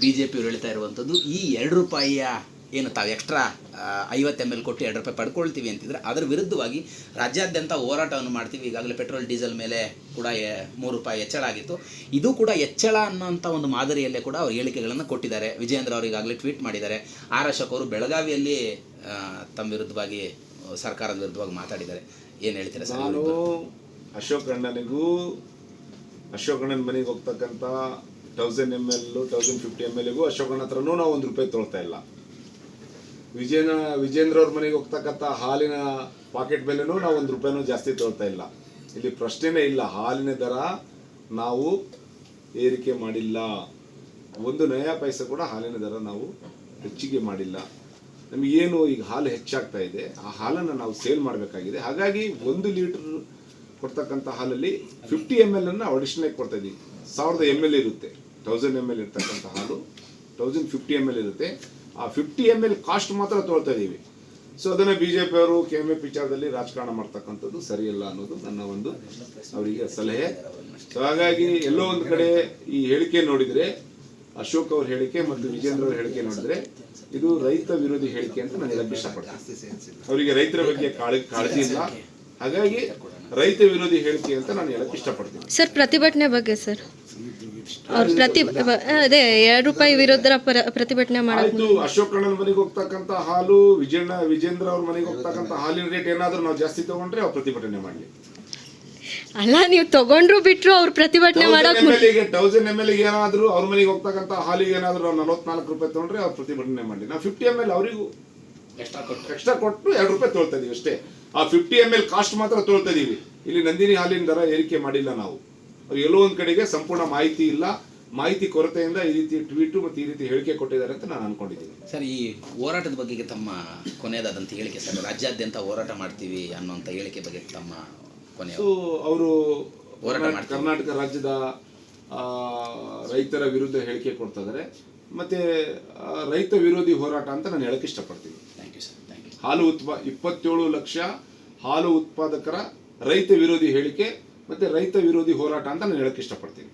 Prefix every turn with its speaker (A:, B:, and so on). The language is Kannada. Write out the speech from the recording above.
A: ಬಿ ಜೆ ಪಿಯವರು ಹೇಳ್ತಾ ಇರುವಂಥದ್ದು ಈ ಎರಡು ರೂಪಾಯಿಯ ಏನು ತಾವು ಎಕ್ಸ್ಟ್ರಾ ಐವತ್ತು ಎಂ ಎಲ್ ಕೊಟ್ಟು ಎರಡು ರೂಪಾಯಿ ಪಡ್ಕೊಳ್ತೀವಿ ಅಂತಿದ್ರೆ ಅದರ ವಿರುದ್ಧವಾಗಿ ರಾಜ್ಯಾದ್ಯಂತ ಹೋರಾಟವನ್ನು ಮಾಡ್ತೀವಿ. ಈಗಾಗಲೇ ಪೆಟ್ರೋಲ್ ಡೀಸೆಲ್ ಮೇಲೆ ಕೂಡ ಮೂರು ರೂಪಾಯಿ ಹೆಚ್ಚಳ ಆಗಿತ್ತು. ಇದು ಕೂಡ ಹೆಚ್ಚಳ ಅನ್ನೋಂಥ ಒಂದು ಮಾದರಿಯಲ್ಲೇ ಕೂಡ ಅವರು ಹೇಳಿಕೆಗಳನ್ನು ಕೊಟ್ಟಿದ್ದಾರೆ. ವಿಜಯೇಂದ್ರ ಅವರು ಈಗಾಗಲೇ ಟ್ವೀಟ್ ಮಾಡಿದ್ದಾರೆ. ಆರ್ ಅಶೋಕ್ ಅವರು ಬೆಳಗಾವಿಯಲ್ಲಿ ತಮ್ಮ ವಿರುದ್ಧವಾಗಿ ಸರ್ಕಾರದ ವಿರುದ್ಧವಾಗಿ ಮಾತಾಡಿದ್ದಾರೆ. ಏನು ಹೇಳ್ತೀರಾ ಸರ್
B: ನಾನು? ಅಶೋಕ್ ಅಣ್ಣನಿಗೂ ಅಶೋಕ್ ಅಣ್ಣನ ಮನೆಗೆ ಹೋಗ್ತಕ್ಕಂಥ thousand M L thousand fifty M ಎಲ್ಗೂ ಅಶೋಕನ ಹತ್ರನೂ ನಾವು ಒಂದು ರೂಪಾಯಿ ತೊಗೊಳ್ತಾ ಇಲ್ಲ. ವಿಜಯನ, ವಿಜೇಂದ್ರ ಅವ್ರ ಮನೆಗೆ ಹೋಗ್ತಕ್ಕಂಥ ಹಾಲಿನ ಪಾಕೆಟ್ ಬೆಲೆನೂ ನಾವು ಒಂದು ರೂಪಾಯಿನೂ ಜಾಸ್ತಿ ತೊಗೊಳ್ತಾ ಇಲ್ಲ. ಇಲ್ಲಿ ಪ್ರಶ್ನೆನೇ ಇಲ್ಲ, ಹಾಲಿನ ದರ ನಾವು ಏರಿಕೆ ಮಾಡಿಲ್ಲ. ಒಂದು ನಯಾ ಪೈಸೆ ಕೂಡ ಹಾಲಿನ ದರ ನಾವು ಹೆಚ್ಚಿಗೆ ಮಾಡಿಲ್ಲ. ನಮಗೇನು ಈಗ ಹಾಲು ಹೆಚ್ಚಾಗ್ತಾ ಇದೆ, ಆ ಹಾಲನ್ನು ನಾವು ಸೇಲ್ ಮಾಡಬೇಕಾಗಿದೆ. ಹಾಗಾಗಿ ಒಂದು ಲೀಟರ್ ಕೊಡ್ತಕ್ಕಂಥ ಹಾಲಲ್ಲಿ ಫಿಫ್ಟಿ ಎಂ ಎಲ್ ಅನ್ನು ಅಡಿಷನಲ್ ಕೊಡ್ತಾ ಇದ್ದೀವಿ. ಸಾವಿರದ ಎಂ ಎಲ್ ಇರುತ್ತೆ. ತೌಸಂಡ್ ಎಂ ಎಲ್ ಇರ್ತಕ್ಕಂಥ ಹಾಲು. ತೌಸಂಡ್ ಫಿಫ್ಟಿ ಎಂ ಎಲ್ ಇರುತ್ತೆ. ಆ ಫಿಫ್ಟಿ ಎಂ ಎಲ್ ಕಾಸ್ಟ್ ಮಾತ್ರ ತೊಗೊಳ್ತಾ ಇದ್ದೀವಿ. ಸೊ ಅದನ್ನು ಬಿ ಜೆ ಪಿಯವರು ಕೆ ಎಂ ಎಫ್ ವಿಚಾರದಲ್ಲಿ ರಾಜಕಾರಣ ಮಾಡ್ತಕ್ಕಂಥದ್ದು ಸರಿಯಲ್ಲ ಅನ್ನೋದು ನನ್ನ ಒಂದು ಅವರಿಗೆ ಸಲಹೆ. ಸೊ ಹಾಗಾಗಿ ಎಲ್ಲೋ ಒಂದು ಕಡೆ ಈ ಹೇಳಿಕೆ ನೋಡಿದರೆ, ಅಶೋಕ್ ಅವ್ರ ಹೇಳಿಕೆ ಮತ್ತು ವಿಜೇಂದ್ರ ಅವ್ರ ಹೇಳಿಕೆ ನೋಡಿದ್ರೆ, ಇದು ರೈತ ವಿರೋಧಿ ಹೇಳಿಕೆ ಅಂತ ನಾನು ಹೇಳಕ್ ಇಷ್ಟಪಡ್ತೀನಿ ಅವರಿಗೆ ರೈತರ ಬಗ್ಗೆ ಕಾಳಜಿ ಇಲ್ಲ. ಹಾಗಾಗಿ ರೈತ ವಿರೋಧಿ ಹೇಳಿಕೆ ಅಂತ ನಾನು ಹೇಳಕ್ ಇಷ್ಟಪಡ್ತೀನಿ.
C: ಸರ್ ಪ್ರತಿಭಟನೆ ಬಗ್ಗೆ ಸರ್? ಅವ್ರು ಪ್ರತಿ ಅದೇ ಎರಡು ರೂಪಾಯಿ ವಿರೋಧ ಪ್ರ- ಪ್ರತಿಭಟನೆ ಮಾಡಕ್
B: ಆಯ್ತು ಅಶೋಕ್ ಅಣ್ಣನ ಮನೆಗೆ ಹೋಗ್ತಕ್ಕಂತ ಹಾಲು ವಿಜಯಣ್ಣ ವಿಜೇಂದ್ರ ಅವ್ರ ಮನೆಗೆ ಹೋಗ್ತಕ್ಕಂತ ಹಾಲಿನ ರೇಟ್ ಏನಾದ್ರೂ ನಾವು ಜಾಸ್ತಿ ತಗೊಂಡ್ರೆ ಅವ್ರು ಪ್ರತಿಭಟನೆ ಮಾಡಲಿ.
C: ಅಲ್ಲ ನೀವು ತಗೊಂಡ್ರು ಬಿಟ್ರು ಅವ್ರು ಪ್ರತಿಭಟನೆ ಮಾಡಕ್
B: ಎಂ ಎಲ್ಗೆ ತೌಸಂಡ್ ಎಂ ಎಲ್ ಏನಾದ್ರು ಅವ್ರ ಮನೆಗೆ ಹೋಗ್ತಕ್ಕಂತ ಹಾಲಿಗೆ ಏನಾದ್ರು ನಾವು ನಲವತ್ನಾಲ್ಕು ರೂಪಾಯಿ ತಗೊಂಡ್ರೆ ಅವ್ರು ಪ್ರತಿಭಟನೆ ಮಾಡಿ ನಾವು ಫಿಫ್ಟಿ ಎಂ ಎಲ್ ಅವರಿಗೂ
A: ಎಕ್ಸ್ಟ್ರಾ ಕೊಟ್ಟು
B: ಎಕ್ಸ್ಟ್ರಾ ಕೊಟ್ಟು ಎರಡು ರೂಪಾಯಿ ಇದೀವಿ ಅಷ್ಟೇ. ಆ ಫಿಫ್ಟಿ ಎಂ ಎಲ್ ಕಾಸ್ಟ್ ಮಾತ್ರ ತೊಗೊಳ್ತಾ ಇದೀವಿ. ಇಲ್ಲಿ ನಂದಿನಿ ಹಾಲಿನ ದರ ಏರಿಕೆ ಮಾಡಿಲ್ಲ ನಾವು. ಅವ್ರು ಎಲ್ಲೋ ಒಂದು ಕಡೆಗೆ ಸಂಪೂರ್ಣ ಮಾಹಿತಿ ಇಲ್ಲ. ಮಾಹಿತಿ ಕೊರತೆಯಿಂದ ಈ ರೀತಿ ಟ್ವೀಟು ಮತ್ತು ಈ ರೀತಿ ಹೇಳಿಕೆ ಕೊಟ್ಟಿದ್ದಾರೆ ಅಂತ ನಾನು ಅನ್ಕೊಂಡಿದ್ದೀನಿ.
A: ಸರ್ ಈ ಹೋರಾಟದ ಬಗ್ಗೆ ತಮ್ಮ ಕೊನೆಯದಾದಂಥ ಹೇಳಿಕೆ ಸರ್ ರಾಜ್ಯಾದ್ಯಂತ ಹೋರಾಟ ಮಾಡ್ತೀವಿ ಅನ್ನೋಂಥ ಹೇಳಿಕೆ ಬಗ್ಗೆ ತಮ್ಮ ಕೊನೆ
B: ಸೊ ಅವರು
A: ಹೋರಾಟ ಮಾಡ್ತಾರೆ.
B: ಕರ್ನಾಟಕ ರಾಜ್ಯದ ರೈತರ ವಿರುದ್ಧ ಹೇಳಿಕೆ ಕೊಡ್ತಾ ಇದ್ದಾರೆ. ಮತ್ತೆ ರೈತ ವಿರೋಧಿ ಹೋರಾಟ ಅಂತ ನಾನು ಹೇಳಕ್ ಇಷ್ಟಪಡ್ತೀನಿ. ಹಾಲು ಉತ್ಪಾ ಇಪ್ಪತ್ತೇಳು ಲಕ್ಷ ಹಾಲು ಉತ್ಪಾದಕರ ರೈತ ವಿರೋಧಿ ಹೇಳಿಕೆ ಮತ್ತೆ ರೈತ ವಿರೋಧಿ ಹೋರಾಟ ಅಂತ ನಾನು ಹೇಳಕ್ಕೆ ಇಷ್ಟಪಡ್ತೀನಿ.